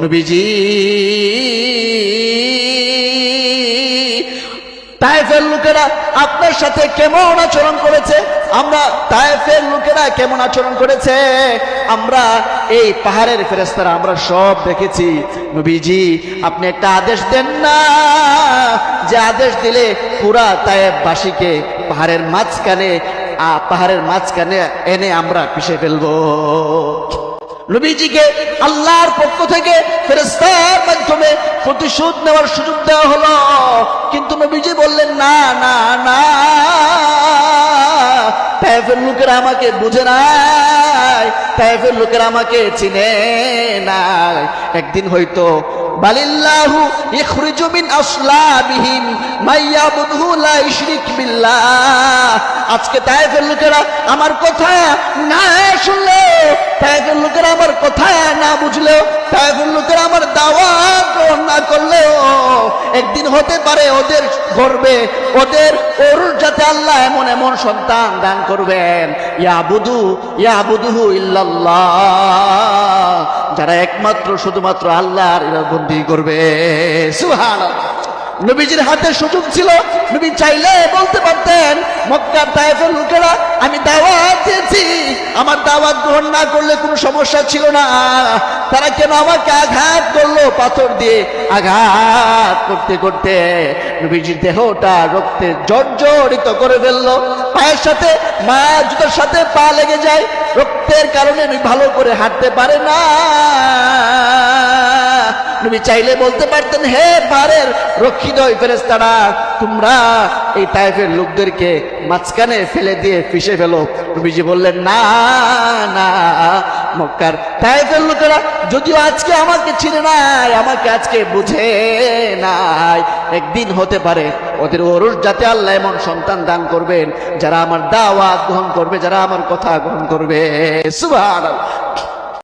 নবীজি। তাইফের লোকেরা আপনার সাথে কেমন আচরণ করেছে? আমরা তাইফের লোকেরা কেমন আচরণ করেছে? আমরা এই পাহাড়ের ফেরেস্তারা আমরা সব দেখেছি। নবীজি, আপনি একটা আদেশ দেন না। যে আদেশ দিলে পুরা তায়েববাসীকে পাহাড়ের মাঝখানে পাহাড়ের মাঝখানে এনে আমরা পিষে ফেলব। নবীজিকে আল্লাহর পক্ষ থেকে ফেরেস্তার মাধ্যমে প্রতিশোধ নেওয়ার সুযোগ দেওয়া হলো। কিন্তু নবীজি বললেন, না না না, তাইফের লোকেরা আমাকে বুঝে নাই, তাইফের লোকেরা আমাকে চিনে নাই। একদিন হয়তো বালিল্লাহু ইখরিজু মিন আসলাবিহিম মাইয়াবুদহু লা ইশরিক বিল্লাহ। আজকে তাইফের লোকেরা আমার কথা না শুনলে তাইফের লোকেরা আমার কথা না বুঝলেও তাইফের লোকেরা আমার দাওয়াত গ্রহণ না করলেও, একদিন হতে পারে ওদের গর্বে ওদের যাতে আল্লাহ এমন এমন সন্তান দান করবেন, ইয়াবুদু, ইয়াবুদুহু ইল্লাল্লাহ। যারা একমাত্র, শুধুমাত্র আল্লাহর বন্দি করবে। সুবহানাল্লাহ। নবীজির হাতে সুযোগ ছিল। নবী চাইলে বলতে পারতেন, মক্কার তায়েফের লোকেরা, আমি দাওয়াত দিয়েছি। আমার দাওয়াত গ্রহণ না করলে কোনো সমস্যা ছিল না। তারা কেন আমাকে আঘাত করল? পাথর দিয়ে আঘাত করতে করতে নবীজির দেহটা রক্তে জর্জরিত করে ফেলল। পায়ের সাথে, মা জুতোর সাথে পা লেগে যায়। রক্তের কারণে উনি ভালো করে হাঁটতে পারে না। নবী চাইলে বলতে পারতেন হে পারের রক্ষিত ওই ফেরেস্তারা তোমরা এই টাইপের লোকদেরকে মাঝখানে ফেলে দিয়ে ফিসে ফেলো। নবীজি বললেন, না না, মক্কার টাইপের লোকেরা যদিও আজকে আমাকে চিনে নাই, আমাকে আজকে বুঝে নাই, একদিন হতে পারে ওদের ওরস যাতে আল্লাহ এমন সন্তান দান করবেন, যারা আমার দাওয়াত গ্রহণ করবে, যারা আমার কথা গ্রহণ করবে। সুবহানাল্লাহ।